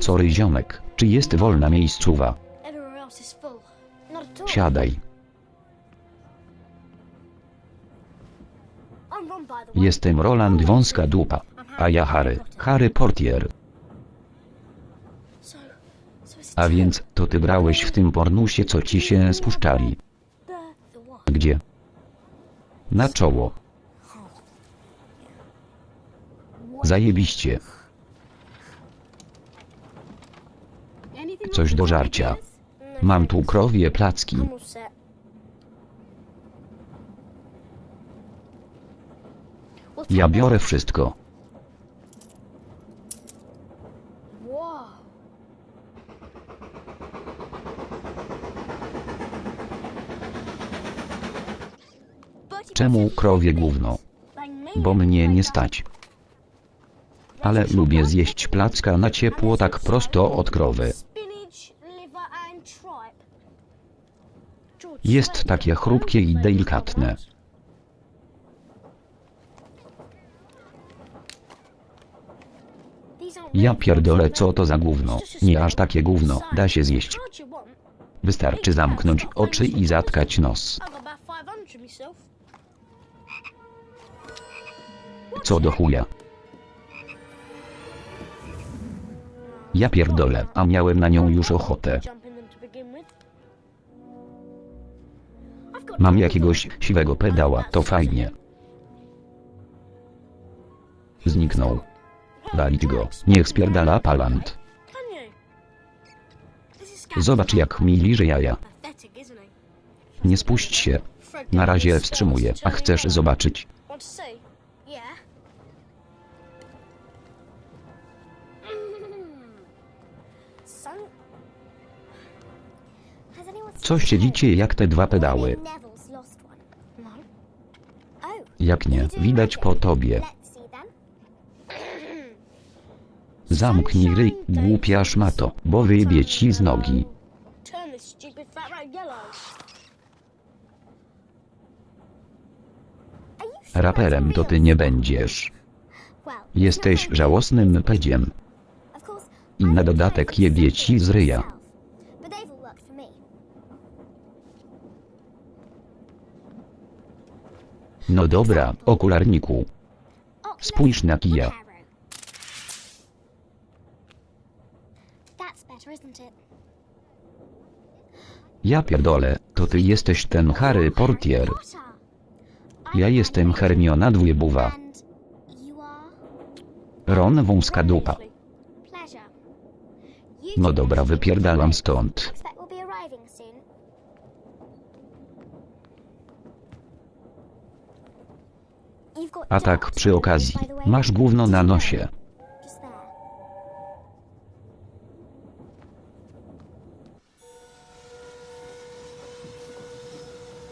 Sorry ziomek, czy jest wolna miejscowa? Siadaj. Jestem Roland Wąska Dupa. A ja Harry, Harry Portier. A więc, to ty brałeś w tym pornusie co ci się spuszczali. Gdzie? Na czoło. Zajebiście. Coś do żarcia. No, Mam tu krowie placki. Ja biorę wszystko. Czemu krowie gówno? Bo mnie nie stać. Ale lubię zjeść placka na ciepło tak prosto od krowy. Jest takie chrupkie i delikatne. Ja pierdolę co to za gówno. Nie aż takie gówno, da się zjeść. Wystarczy zamknąć oczy i zatkać nos. I've got about 500 myself. Co do chuja. Ja pierdolę, a miałem na nią już ochotę. Mam jakiegoś siwego pedała, to fajnie. Zniknął. Walić go, niech spierdala palant. Zobacz jak mi liże jaja. Nie spuść się. Na razie wstrzymuję, a chcesz zobaczyć. Co siedzicie jak te dwa pedały? Jak nie, widać po tobie. Zamknij ryj, głupia szmato, bo wyjebie ci z nogi. Raperem to ty nie będziesz. Jesteś żałosnym pedziem. I na dodatek jebie ci z ryja. No dobra, okularniku. Spójrz na kija. Ja pierdolę, to ty jesteś ten Harry Portier. Ja jestem. Hermiona Dwujebuwa. Ron wąska dupa. No dobra, wypierdalam stąd. A tak przy okazji, masz gówno na nosie.